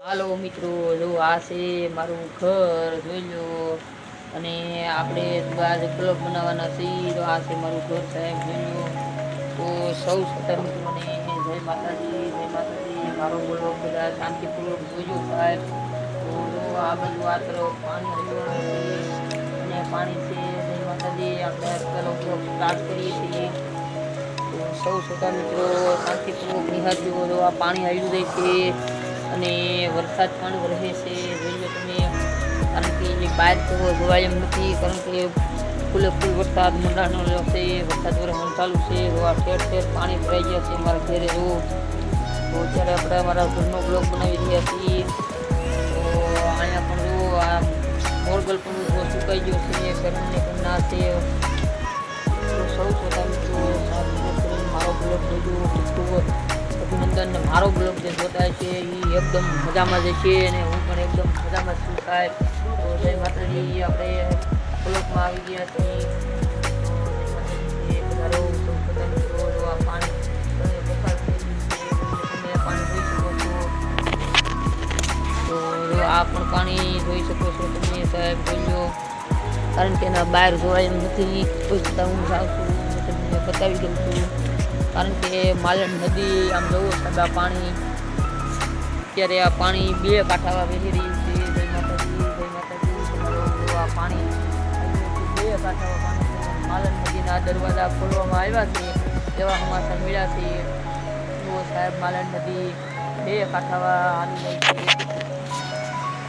હાલો મિત્રો, જો આ છે મારું ઘર, જોઈ લો. અને આપણે આજે ક્લબ બનાવવાના છીએ તો આ છે મારું ઘર સાહેબ, જોઈ લો. તો સૌ સતર મિત્રોને જય માતાજી જય માતાજી. મારો બ્લોગ બધા શાંતિપૂર્વક જોજો સાહેબ. તો આ બધું આ તરફ પાણી અને પાણી છે, જય માતાજી. આપણે પેલો બ્લોગ સ્ટાર્ટ કરીએ છીએ. તો સૌ શ્રોતા મિત્રો શાંતિપૂર્વક નિહાળજો. આ પાણી આવી જાય છે અને વરસાદ પણ વરસે છે. જોઈ લો તમે કારણ કે એની બહાર તો જોવાય એમ નથી, કારણ કે ફૂલે ફૂલ વરસાદ મંડાણો છે, વરસાદ વરસવાનું ચાલુ છે. આ ઠેર ઠેર પાણી ભરાઈ ગયા છે મારા ઘરે જો તો અત્યારે આપણે અમારા ઘરનો બ્લોક બનાવી રહ્યા છીએ. તો અહીંયા પણ જો આ મોરગલ પણ સુકાઈ ગયો છે. ગરમને પણ ના છે. સૌ શ્રોતા મિત્રો મારો બ્લોગ જોજો ખૂબ અભિનંદન મારો બ્લોગ જે જોતા છે એ એકદમ મજામાં જે છે અને હું પણ એકદમ મજામાં છું સાહેબ. તો જય માતાજી, આપણે બ્લોગમાં આવી ગયા છીએ. વધારો પાણી આ પણ પાણી જોઈ શકો છો તમે સાહેબ જોઈ કારણ કે એના બહાર જોવાય એમ નથી છતાં હું જાઉં છું. તમને બતાવી દઉં છું. કારણ કે માલણ નદી આમ જવું ઠંડા પાણી. અત્યારે આ પાણી બે કાંઠાવા વહી રહ્યું છે. જય માતાજી જય માતાજી. આ પાણી. બે કાંઠાવા પાણી માલન નદીના દરવાજા ખોલવામાં આવ્યા છે. એવા સમાચાર મળ્યા છે. જુઓ સાહેબ, માલણ નદી બે કાંઠાવા આવી રહી છે.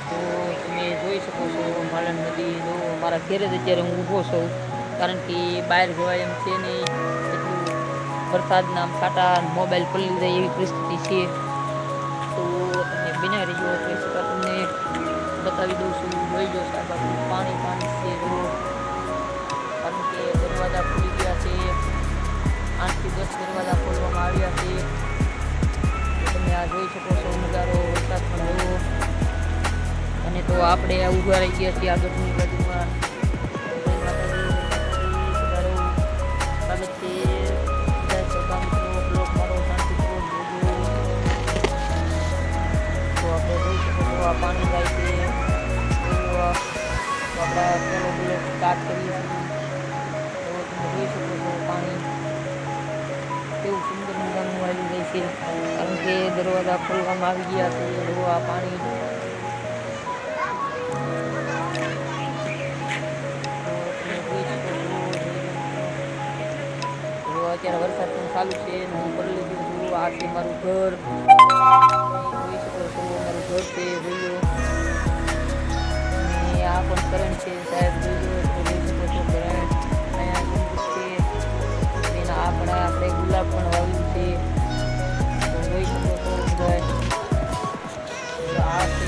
તો તમે જોઈ શકો છો, માલણ નદી જો મારા ઘેરે જ અત્યારે હું ઊભો છું. કારણ કે બહાર જવાય એમ છે નહીં. વરસાદના ફાટા મોબાઈલ પલળી જાય એવી પરિસ્થિતિ છે. તો અને બિના એટલે છતાં તમને બતાવી દઉં છું. જોઈ લો સાહેબ, આપણું પાણી પાણી છે કારણ કે દરવાજા ખુલી ગયા છે. આઠથી દસ દરવાજા ખોલવામાં આવ્યા છે. તમે આ જોઈ શકો છો, નજારો, વરસાદ પણ અને તો આપણે ઊભા રહી ગયા છીએ આગળની બાજુમાં. સ્ટાર્ટ કરી તો તમે જોઈ પાણી કેવું સુંદર મજાનું આવી જાય છે કારણ કે દરવાજા ખોલવામાં આવી ગયા છે જો આ પાણી અત્યારે વરસાદ પણ ચાલુ છે હું કરી લીધું છું આ છે મારું ઘર જોઈ શકો છો મારું ઘર છે જોઈ કરંટ અહીંયા ગુંબજ છે એના આપણે આપણે ગુલાબ પણ વાવ્યું છે તો જોઈ શકો છો બધા આ છે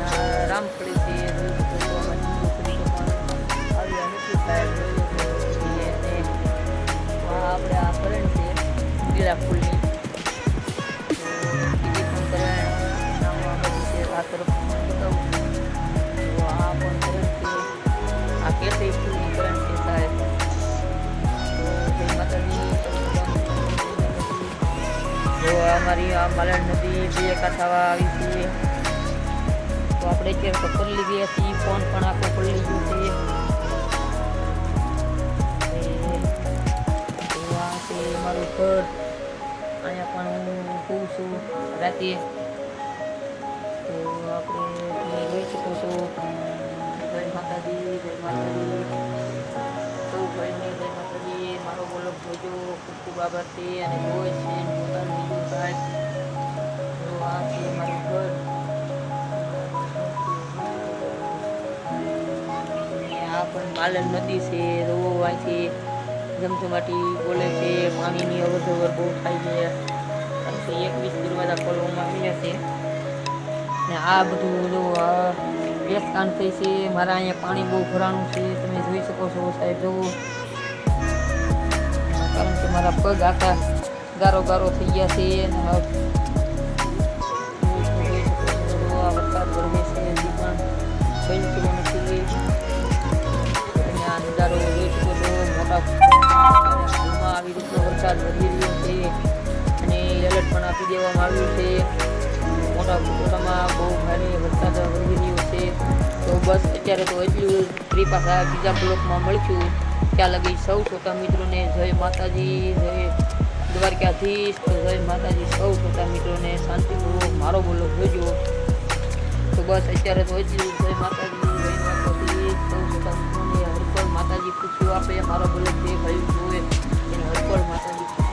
આ રામફળી છે જોઈ શકો છો આમાં લીંબુ ફળી પણ આવ્યા નથી સાહેબ જોઈ શકો છો અને આ આપણે આ કરંટ છે પીળા ફૂલની અમારી નથી બે કાંઠાવા આવી છે તો આપણે અત્યારે તો પલળી ગયા છીએ ફોન પણ આખો પલળી ગયું છે. આ છે મારું ઘર. અહીંયા પણ હું ઊભું છું રાતે. તો આપણે જોઈ શકો છો. જય માતાજી જય માતાજી. સૌ ભાઈને જય મારો બોલો જોજો. ખૂબ ખૂબ આભાર છે. અને જોઈ છે. પોતાનું બીજું સાહેબ પણ માલણ નદી છે રોવાય છે ધમધમાટી બોલે છે, પાણીની અવરજવર બહુ થાય છે. કે એકવીસ દરવાજા ખોલવામાં આવ્યા છે. ને આ બધું જો, આ થઈ છે, મારા અહીંયા પાણી બહુ ભરાણું છે, તમે જોઈ શકો છો સાહેબ જુઓ કારણ કે મારા પગ આખા ગારો ગારો થઈ ગયા છે વરસાદ વધી રહ્યો છે. અને એલર્ટ પણ આપી દેવામાં આવ્યું છે. મોટા મોટામાં બહુ ભારે વરસાદ વધી રહ્યો છે. તો બસ અત્યારે તો એટલું ફ્રી પાછા બીજા બ્લોકમાં મળશું. ત્યાં લગી સૌ છોટા મિત્રોને જય માતાજી, જય દ્વારકાધીશ. તો જય માતાજી, સૌ છોટા મિત્રોને શાંતિપૂર્વક મારો બોલો જોજો તો બસ અત્યારે તો એટલું જય માતાજી સૌ છોટા મિત્રોને હરિપર માતાજી ખુશીઓ આપે, મારો બોલો જે ગયું જોવે formas.